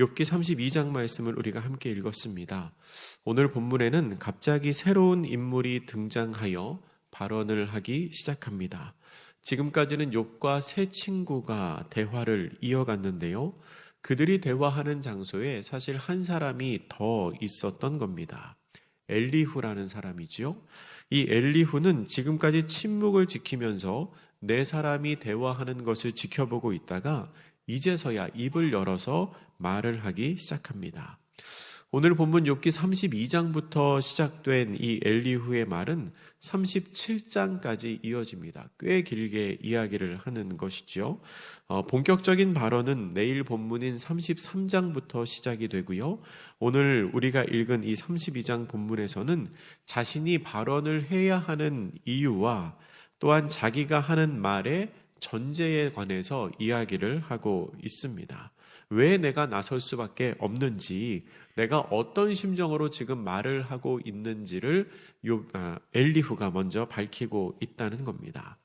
욥기 32장 말씀을 우리가 함께 읽었습니다. 오늘 본문에는 갑자기 새로운 인물이 등장하여 발언을 하기 시작합니다. 지금까지는 욥과 세 친구가 대화를 이어갔는데요. 그들이 대화하는 장소에 사실 한 사람이 더 있었던 겁니다. 엘리후라는 사람이지요. 이 엘리후는 지금까지 침묵을 지키면서 네 사람이 대화하는 것을 지켜보고 있다가 이제서야 입을 열어서 말을 하기 시작합니다. 오늘 본문 욥기 32장부터 시작된 이 엘리후의 말은 37장까지 이어집니다. 꽤 길게 이야기를 하는 것이죠. 어, 본격적인 발언은 내일 본문인 33장부터 시작이 되고요. 오늘 우리가 읽은 이 32장 본문에서는 자신이 발언을 해야 하는 이유와 또한 자기가 하는 말의 전제에 관해서 이야기를 하고 있습니다. 왜 내가 나설 수밖에 없는지, 내가 어떤 심정으로 지금 말을 하고 있는지를 아, 엘리후가 먼저 밝히고 있다는 겁니다.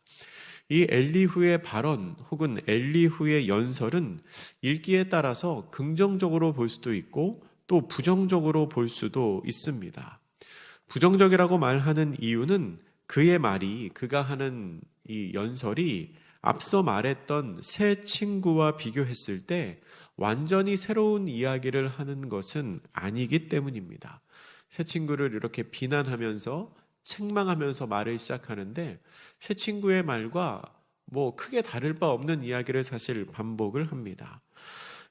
이 엘리후의 발언 혹은 엘리후의 연설은 읽기에 따라서 긍정적으로 볼 수도 있고 또 부정적으로 볼 수도 있습니다. 부정적이라고 말하는 이유는 그의 말이 그가 하는 이 연설이 앞서 말했던 새 친구와 비교했을 때 완전히 새로운 이야기를 하는 것은 아니기 때문입니다. 새 친구를 이렇게 비난하면서 책망하면서 말을 시작하는데 새 친구의 말과 뭐 크게 다를 바 없는 이야기를 사실 반복을 합니다.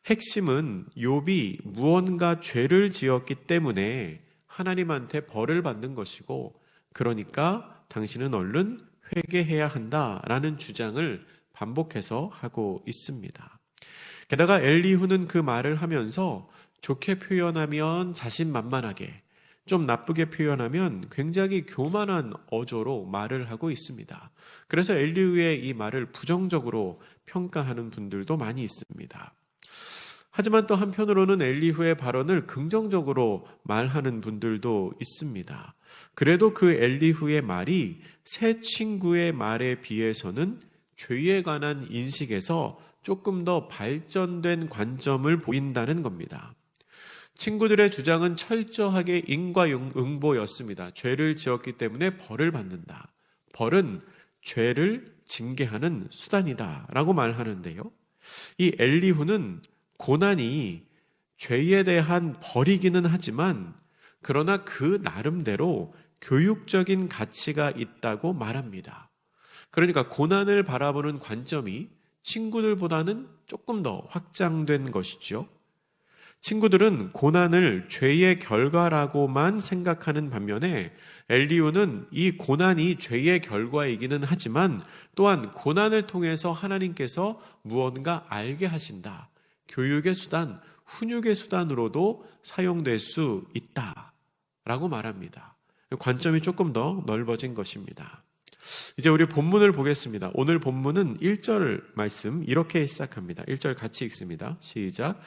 핵심은 욥이 무언가 죄를 지었기 때문에 하나님한테 벌을 받는 것이고 그러니까 당신은 얼른 회개해야 한다라는 주장을 반복해서 하고 있습니다. 게다가 엘리후는 그 말을 하면서 좋게 표현하면 자신만만하게, 좀 나쁘게 표현하면 굉장히 교만한 어조로 말을 하고 있습니다. 그래서 엘리후의 이 말을 부정적으로 평가하는 분들도 많이 있습니다. 하지만 또 한편으로는 엘리후의 발언을 긍정적으로 말하는 분들도 있습니다. 그래도 그 엘리후의 말이 새 친구의 말에 비해서는 죄에 관한 인식에서 조금 더 발전된 관점을 보인다는 겁니다. 친구들의 주장은 철저하게 인과응보였습니다. 죄를 지었기 때문에 벌을 받는다. 벌은 죄를 징계하는 수단이다. 라고 말하는데요. 이 엘리후는 고난이 죄에 대한 벌이기는 하지만 그러나 그 나름대로 교육적인 가치가 있다고 말합니다. 그러니까 고난을 바라보는 관점이 친구들보다는 조금 더 확장된 것이죠. 친구들은 고난을 죄의 결과라고만 생각하는 반면에 엘리오는 이 고난이 죄의 결과이기는 하지만 또한 고난을 통해서 하나님께서 무언가 알게 하신다. 교육의 수단, 훈육의 수단으로도 사용될 수 있다. 라고 말합니다. 관점이 조금 더 넓어진 것입니다. 이제 우리 본문을 보겠습니다. 오늘 본문은 1절 말씀 이렇게 시작합니다. 1절 같이 읽습니다. 시작.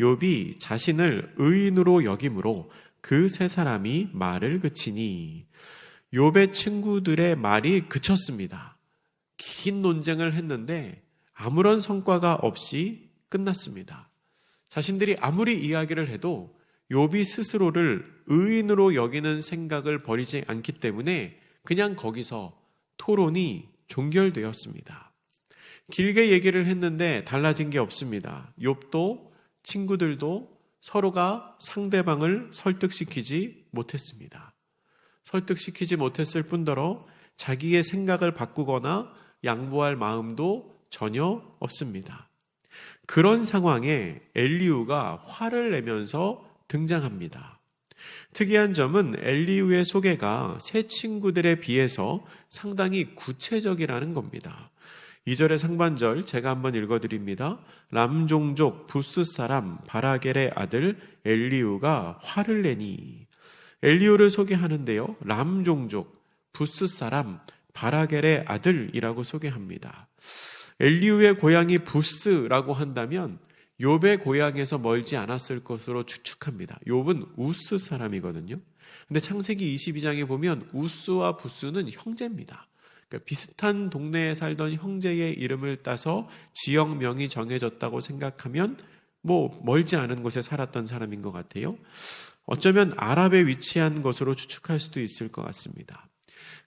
욥이 자신을 의인으로 여김으로 그 세 사람이 말을 그치니 욥의 친구들의 말이 그쳤습니다. 긴 논쟁을 했는데 아무런 성과가 없이 끝났습니다. 자신들이 아무리 이야기를 해도 욥이 스스로를 의인으로 여기는 생각을 버리지 않기 때문에 그냥 거기서 토론이 종결되었습니다. 길게 얘기를 했는데 달라진 게 없습니다. 욥도 친구들도 서로가 상대방을 설득시키지 못했습니다. 설득시키지 못했을 뿐더러 자기의 생각을 바꾸거나 양보할 마음도 전혀 없습니다. 그런 상황에 엘리우가 화를 내면서 등장합니다. 특이한 점은 엘리우의 소개가 새 친구들에 비해서 상당히 구체적이라는 겁니다. 2절의 상반절 제가 한번 읽어드립니다. 람종족 부스 사람 바라겔의 아들 엘리우가 화를 내니 엘리우를 소개하는데요. 람종족 부스 사람 바라겔의 아들이라고 소개합니다. 엘리우의 고향이 부스라고 한다면 욥의 고향에서 멀지 않았을 것으로 추측합니다. 욥은 우스 사람이거든요. 근데 창세기 22장에 보면 우스와 부스는 형제입니다. 그러니까 비슷한 동네에 살던 형제의 이름을 따서 지역명이 정해졌다고 생각하면 뭐 멀지 않은 곳에 살았던 사람인 것 같아요. 어쩌면 아랍에 위치한 것으로 추측할 수도 있을 것 같습니다.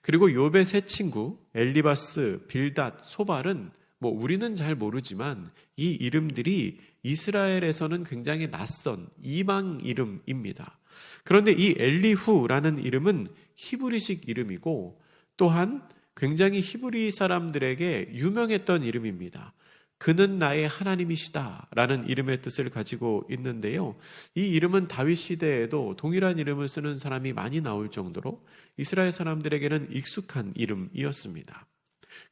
그리고 욥의 세 친구 엘리바스, 빌닷, 소발은 뭐 우리는 잘 모르지만 이 이름들이 이스라엘에서는 굉장히 낯선 이방 이름입니다. 그런데 이 엘리후라는 이름은 히브리식 이름이고 또한 굉장히 히브리 사람들에게 유명했던 이름입니다. 그는 나의 하나님이시다 라는 이름의 뜻을 가지고 있는데요. 이 이름은 다윗 시대에도 동일한 이름을 쓰는 사람이 많이 나올 정도로 이스라엘 사람들에게는 익숙한 이름이었습니다.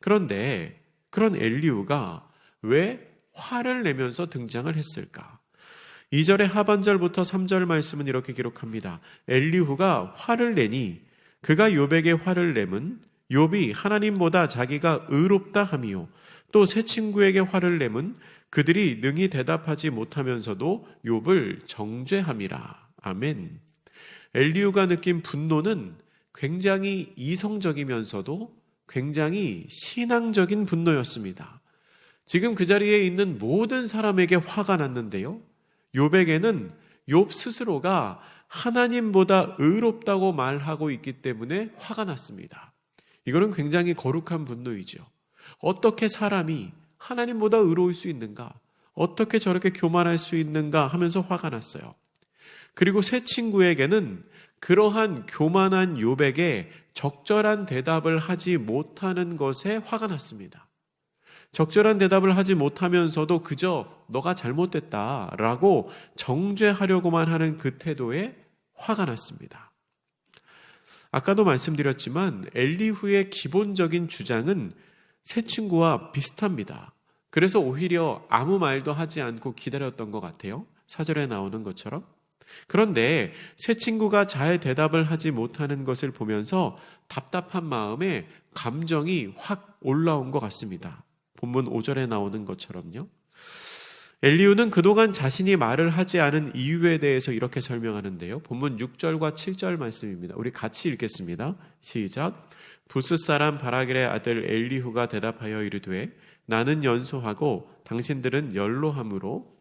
그런데 그런 엘리우가 왜 화를 내면서 등장을 했을까? 2절의 하반절부터 3절 말씀은 이렇게 기록합니다. 엘리후가 화를 내니 그가 욥에게 화를 내면 욥이 하나님보다 자기가 의롭다 함이요 또 새 친구에게 화를 내면 그들이 능히 대답하지 못하면서도 욥을 정죄함이라. 아멘. 엘리우가 느낀 분노는 굉장히 이성적이면서도 굉장히 신앙적인 분노였습니다. 지금 그 자리에 있는 모든 사람에게 화가 났는데요. 욥에게는 욥 스스로가 하나님보다 의롭다고 말하고 있기 때문에 화가 났습니다. 이거는 굉장히 거룩한 분노이죠. 어떻게 사람이 하나님보다 의로울 수 있는가? 어떻게 저렇게 교만할 수 있는가 하면서 화가 났어요. 그리고 새 친구에게는 그러한 교만한 욥에게 적절한 대답을 하지 못하는 것에 화가 났습니다. 적절한 대답을 하지 못하면서도 그저 너가 잘못됐다라고 정죄하려고만 하는 그 태도에 화가 났습니다. 아까도 말씀드렸지만 엘리후의 기본적인 주장은 새 친구와 비슷합니다. 그래서 오히려 아무 말도 하지 않고 기다렸던 것 같아요. 사절에 나오는 것처럼. 그런데 새 친구가 잘 대답을 하지 못하는 것을 보면서 답답한 마음에 감정이 확 올라온 것 같습니다. 본문 5절에 나오는 것처럼요. 엘리우는 그동안 자신이 말을 하지 않은 이유에 대해서 이렇게 설명하는데요. 본문 6절과 7절 말씀입니다. 우리 같이 읽겠습니다. 시작. 부스 사람 바라길의 아들 엘리후가 대답하여 이르되 나는 연소하고 당신들은 연로함으로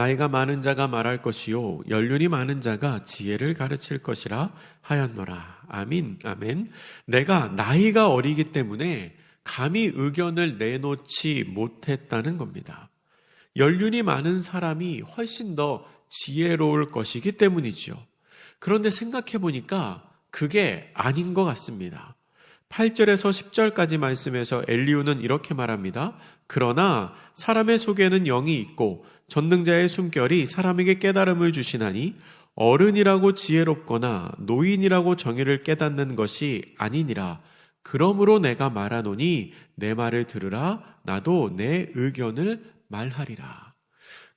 나이가 많은 자가 말할 것이요 연륜이 많은 자가 지혜를 가르칠 것이라 하였노라. 아민. 아멘. 내가 나이가 어리기 때문에 감히 의견을 내놓지 못했다는 겁니다. 연륜이 많은 사람이 훨씬 더 지혜로울 것이기 때문이죠. 그런데 생각해 보니까 그게 아닌 것 같습니다. 8절에서 10절까지 말씀에서 엘리우는 이렇게 말합니다. 그러나 사람의 속에는 영이 있고 전능자의 숨결이 사람에게 깨달음을 주시나니 어른이라고 지혜롭거나 노인이라고 정의를 깨닫는 것이 아니니라. 그러므로 내가 말하노니 내 말을 들으라. 나도 내 의견을 말하리라.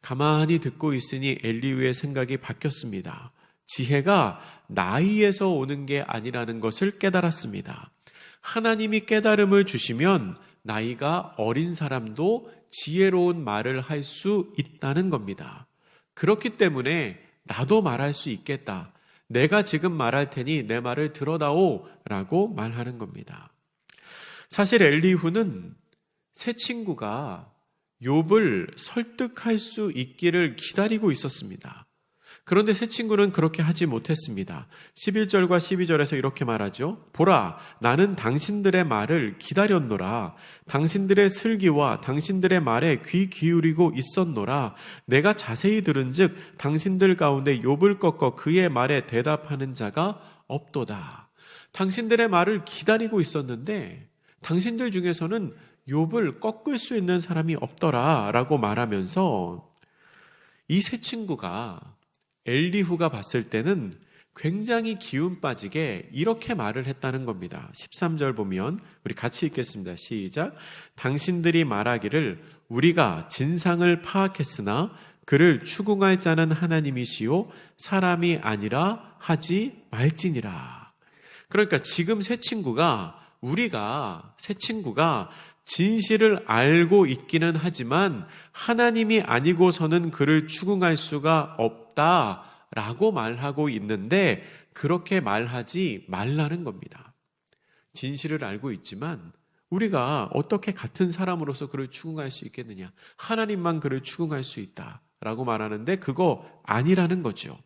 가만히 듣고 있으니 엘리우의 생각이 바뀌었습니다. 지혜가 나이에서 오는 게 아니라는 것을 깨달았습니다. 하나님이 깨달음을 주시면 나이가 어린 사람도 지혜로운 말을 할 수 있다는 겁니다. 그렇기 때문에 나도 말할 수 있겠다. 내가 지금 말할 테니 내 말을 들어다오 라고 말하는 겁니다. 사실 엘리후는 새 친구가 욥을 설득할 수 있기를 기다리고 있었습니다. 그런데 새 친구는 그렇게 하지 못했습니다. 11절과 12절에서 이렇게 말하죠. 보라, 나는 당신들의 말을 기다렸노라. 당신들의 슬기와 당신들의 말에 귀 기울이고 있었노라. 내가 자세히 들은 즉 당신들 가운데 욥을 꺾어 그의 말에 대답하는 자가 없도다. 당신들의 말을 기다리고 있었는데 당신들 중에서는 욥을 꺾을 수 있는 사람이 없더라 라고 말하면서 이새 친구가 엘리후가 봤을 때는 굉장히 기운 빠지게 이렇게 말을 했다는 겁니다. 13절 보면 우리 같이 읽겠습니다. 시작. 당신들이 말하기를 우리가 진상을 파악했으나 그를 추궁할 자는 하나님이시요 사람이 아니라 하지 말지니라. 그러니까 지금 새 친구가 우리가 새 친구가 진실을 알고 있기는 하지만 하나님이 아니고서는 그를 추궁할 수가 없다라고 말하고 있는데 그렇게 말하지 말라는 겁니다. 진실을 알고 있지만 우리가 어떻게 같은 사람으로서 그를 추궁할 수 있겠느냐? 하나님만 그를 추궁할 수 있다라고 말하는데 그거 아니라는 거죠.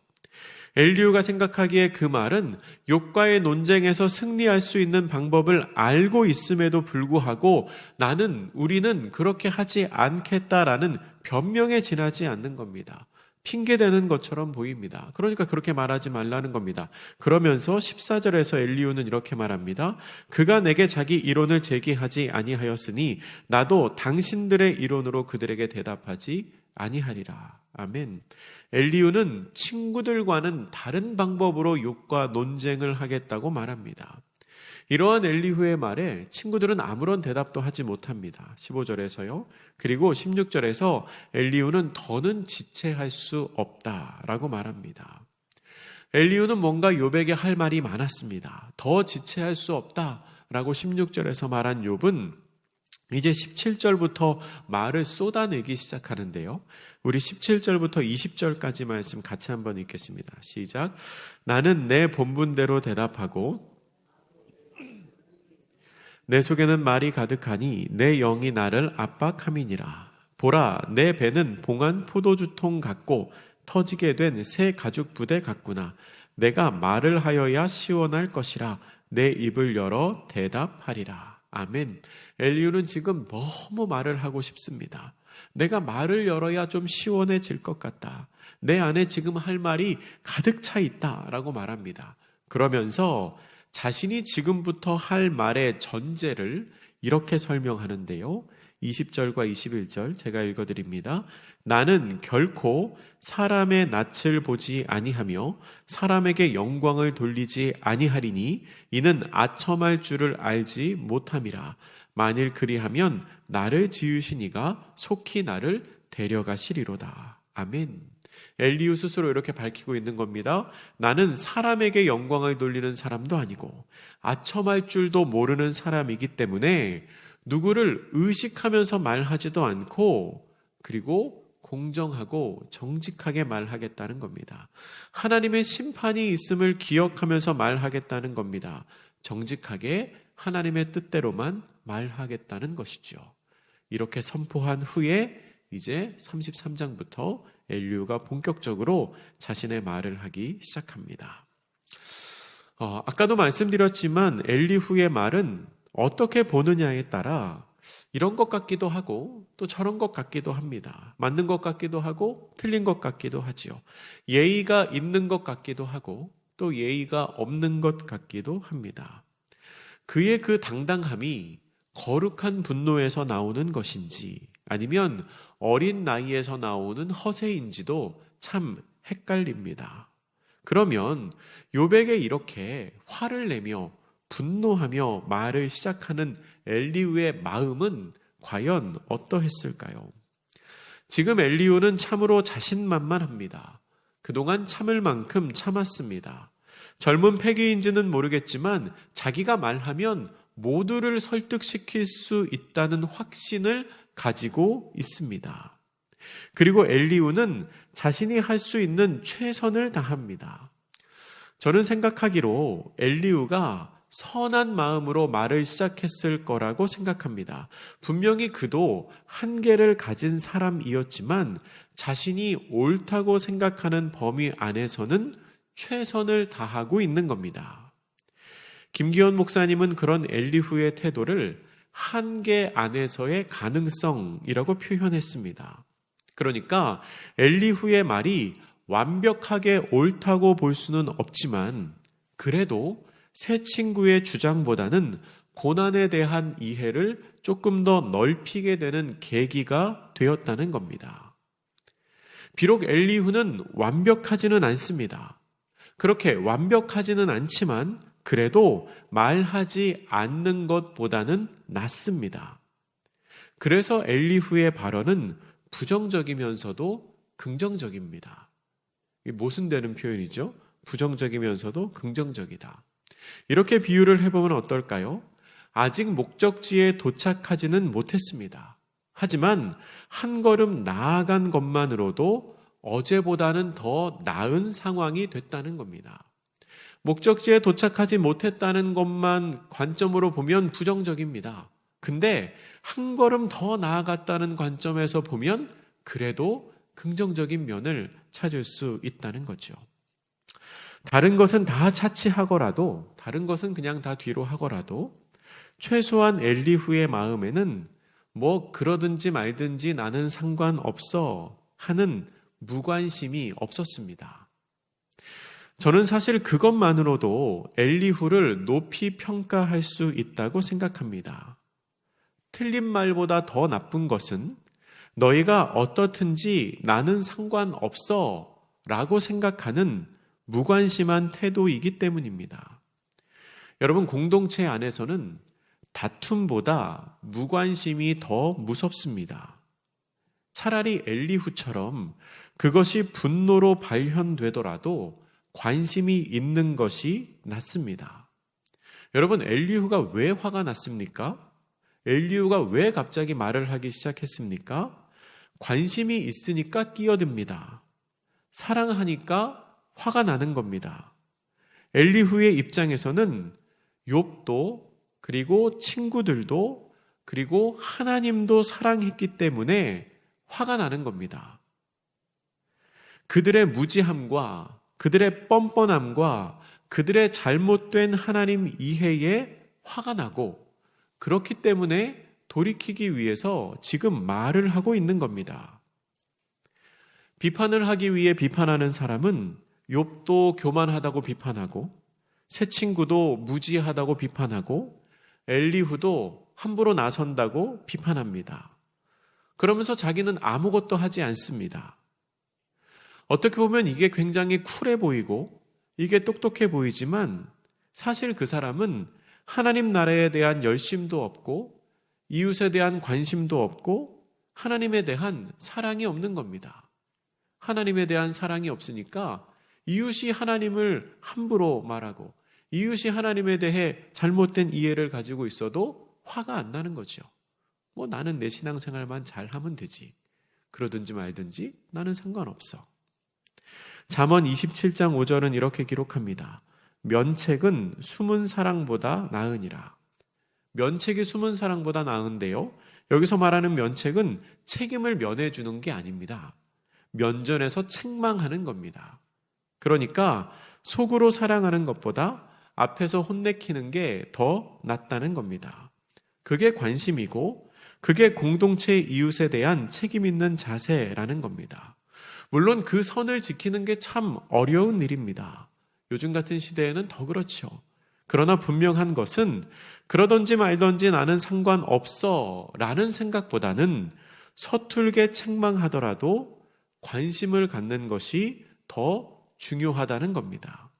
엘리우가 생각하기에 그 말은 욕과의 논쟁에서 승리할 수 있는 방법을 알고 있음에도 불구하고 나는 우리는 그렇게 하지 않겠다라는 변명에 지나지 않는 겁니다. 핑계대는 것처럼 보입니다. 그러니까 그렇게 말하지 말라는 겁니다. 그러면서 14절에서 엘리우는 이렇게 말합니다. 그가 내게 자기 이론을 제기하지 아니하였으니 나도 당신들의 이론으로 그들에게 대답하지 아니하리라. 아멘. 엘리우는 친구들과는 다른 방법으로 욕과 논쟁을 하겠다고 말합니다. 이러한 엘리후의 말에 친구들은 아무런 대답도 하지 못합니다. 15절에서요. 그리고 16절에서 엘리후는 더는 지체할 수 없다라고 말합니다. 엘리후는 뭔가 요백에 할 말이 많았습니다. 더 지체할 수 없다라고 16절에서 말한 욥은 이제 17절부터 말을 쏟아내기 시작하는데요. 우리 17절부터 20절까지 말씀 같이 한번 읽겠습니다. 시작. 나는 내 본분대로 대답하고 내 속에는 말이 가득하니 내 영이 나를 압박함이니라. 보라, 내 배는 봉한 포도주통 같고 터지게 된 새 가죽 부대 같구나. 내가 말을 하여야 시원할 것이라. 내 입을 열어 대답하리라. 아멘. 엘리우는 지금 너무 말을 하고 싶습니다. 내가 말을 열어야 좀 시원해질 것 같다. 내 안에 지금 할 말이 가득 차 있다 라고 말합니다. 그러면서 자신이 지금부터 할 말의 전제를 이렇게 설명하는데요. 20절과 21절 제가 읽어드립니다. 나는 결코 사람의 낯을 보지 아니하며 사람에게 영광을 돌리지 아니하리니 이는 아첨할 줄을 알지 못함이라. 만일 그리하면 나를 지으시니가 속히 나를 데려가시리로다. 아멘. 엘리우 스스로 이렇게 밝히고 있는 겁니다. 나는 사람에게 영광을 돌리는 사람도 아니고 아첨할 줄도 모르는 사람이기 때문에 누구를 의식하면서 말하지도 않고 그리고 공정하고 정직하게 말하겠다는 겁니다. 하나님의 심판이 있음을 기억하면서 말하겠다는 겁니다. 정직하게 하나님의 뜻대로만 말하겠다는 것이죠. 이렇게 선포한 후에 이제 33장부터 엘리우가 본격적으로 자신의 말을 하기 시작합니다. 어, 아까도 말씀드렸지만 엘리후의 말은 어떻게 보느냐에 따라 이런 것 같기도 하고 또 저런 것 같기도 합니다. 맞는 것 같기도 하고 틀린 것 같기도 하지요. 예의가 있는 것 같기도 하고 또 예의가 없는 것 같기도 합니다. 그의 그 당당함이 거룩한 분노에서 나오는 것인지 아니면 어린 나이에서 나오는 허세인지도 참 헷갈립니다. 그러면 요백에 이렇게 화를 내며 분노하며 말을 시작하는 엘리우의 마음은 과연 어떠했을까요? 지금 엘리우는 참으로 자신만만합니다. 그동안 참을 만큼 참았습니다. 젊은 패기인지는 모르겠지만 자기가 말하면 모두를 설득시킬 수 있다는 확신을 가지고 있습니다. 그리고 엘리우는 자신이 할 수 있는 최선을 다합니다. 저는 생각하기로 엘리우가 선한 마음으로 말을 시작했을 거라고 생각합니다. 분명히 그도 한계를 가진 사람이었지만 자신이 옳다고 생각하는 범위 안에서는 최선을 다하고 있는 겁니다. 김기현 목사님은 그런 엘리후의 태도를 한계 안에서의 가능성이라고 표현했습니다. 그러니까 엘리후의 말이 완벽하게 옳다고 볼 수는 없지만 그래도 새 친구의 주장보다는 고난에 대한 이해를 조금 더 넓히게 되는 계기가 되었다는 겁니다. 비록 엘리후는 완벽하지는 않습니다. 그렇게 완벽하지는 않지만 그래도 말하지 않는 것보다는 낫습니다. 그래서 엘리후의 발언은 부정적이면서도 긍정적입니다. 모순되는 표현이죠. 부정적이면서도 긍정적이다. 이렇게 비유를 해보면 어떨까요? 아직 목적지에 도착하지는 못했습니다. 하지만 한 걸음 나아간 것만으로도 어제보다는 더 나은 상황이 됐다는 겁니다. 목적지에 도착하지 못했다는 것만 관점으로 보면 부정적입니다. 근데 한 걸음 더 나아갔다는 관점에서 보면 그래도 긍정적인 면을 찾을 수 있다는 거죠. 다른 것은 다 차치하거라도, 다른 것은 그냥 다 뒤로 하거라도, 최소한 엘리후의 마음에는 뭐 그러든지 말든지 나는 상관없어 하는 무관심이 없었습니다. 저는 사실 그것만으로도 엘리후를 높이 평가할 수 있다고 생각합니다. 틀린 말보다 더 나쁜 것은 너희가 어떻든지 나는 상관없어 라고 생각하는 무관심한 태도이기 때문입니다. 여러분, 공동체 안에서는 다툼보다 무관심이 더 무섭습니다. 차라리 엘리후처럼 그것이 분노로 발현되더라도 관심이 있는 것이 낫습니다. 여러분, 엘리후가 왜 화가 났습니까? 엘리후가 왜 갑자기 말을 하기 시작했습니까? 관심이 있으니까 끼어듭니다. 사랑하니까 화가 나는 겁니다. 엘리후의 입장에서는 욥도 그리고 친구들도 그리고 하나님도 사랑했기 때문에 화가 나는 겁니다. 그들의 무지함과 그들의 뻔뻔함과 그들의 잘못된 하나님 이해에 화가 나고 그렇기 때문에 돌이키기 위해서 지금 말을 하고 있는 겁니다. 비판을 하기 위해 비판하는 사람은 욥도 교만하다고 비판하고 새 친구도 무지하다고 비판하고 엘리후도 함부로 나선다고 비판합니다. 그러면서 자기는 아무것도 하지 않습니다. 어떻게 보면 이게 굉장히 쿨해 보이고 이게 똑똑해 보이지만 사실 그 사람은 하나님 나라에 대한 열심도 없고 이웃에 대한 관심도 없고 하나님에 대한 사랑이 없는 겁니다. 하나님에 대한 사랑이 없으니까 이웃이 하나님을 함부로 말하고 이웃이 하나님에 대해 잘못된 이해를 가지고 있어도 화가 안 나는 거죠. 뭐 나는 내 신앙생활만 잘 하면 되지. 그러든지 말든지 나는 상관없어. 잠언 27장 5절은 이렇게 기록합니다. 면책은 숨은 사랑보다 나으니라. 면책이 숨은 사랑보다 나은데요. 여기서 말하는 면책은 책임을 면해 주는 게 아닙니다. 면전에서 책망하는 겁니다. 그러니까 속으로 사랑하는 것보다 앞에서 혼내키는 게 더 낫다는 겁니다. 그게 관심이고 그게 공동체 이웃에 대한 책임 있는 자세라는 겁니다. 물론 그 선을 지키는 게 참 어려운 일입니다. 요즘 같은 시대에는 더 그렇죠. 그러나 분명한 것은 그러던지 말던지 나는 상관없어 라는 생각보다는 서툴게 책망하더라도 관심을 갖는 것이 더 중요하다는 겁니다.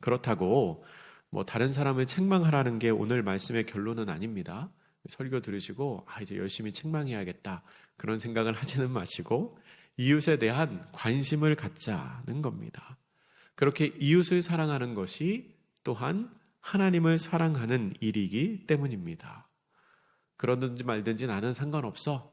그렇다고 뭐 다른 사람을 책망하라는 게 오늘 말씀의 결론은 아닙니다. 설교 들으시고 아 이제 열심히 책망해야겠다 그런 생각을 하지는 마시고 이웃에 대한 관심을 갖자는 겁니다. 그렇게 이웃을 사랑하는 것이 또한 하나님을 사랑하는 일이기 때문입니다. 그러든지 말든지 나는 상관없어.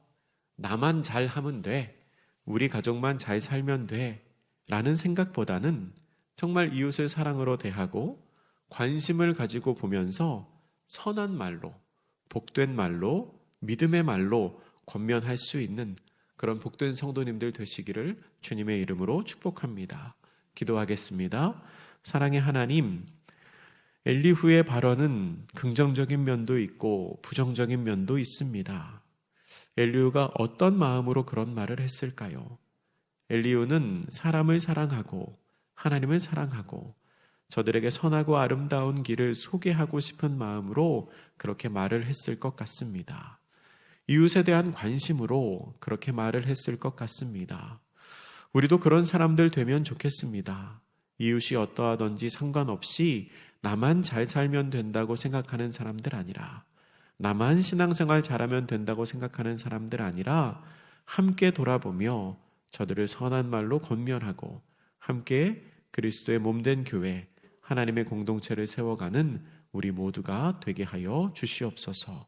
나만 잘 하면 돼. 우리 가족만 잘 살면 돼. 라는 생각보다는 정말 이웃을 사랑으로 대하고 관심을 가지고 보면서 선한 말로, 복된 말로, 믿음의 말로 권면할 수 있는 그런 복된 성도님들 되시기를 주님의 이름으로 축복합니다. 기도하겠습니다. 사랑의 하나님, 엘리후의 발언은 긍정적인 면도 있고 부정적인 면도 있습니다. 엘리후가 어떤 마음으로 그런 말을 했을까요? 엘리후는 사람을 사랑하고 하나님을 사랑하고 저들에게 선하고 아름다운 길을 소개하고 싶은 마음으로 그렇게 말을 했을 것 같습니다. 이웃에 대한 관심으로 그렇게 말을 했을 것 같습니다. 우리도 그런 사람들 되면 좋겠습니다. 이웃이 어떠하든지 상관없이 나만 잘 살면 된다고 생각하는 사람들 아니라 나만 신앙생활 잘하면 된다고 생각하는 사람들 아니라 함께 돌아보며 저들을 선한 말로 권면하고 함께 그리스도의 몸된 교회 하나님의 공동체를 세워가는 우리 모두가 되게 하여 주시옵소서.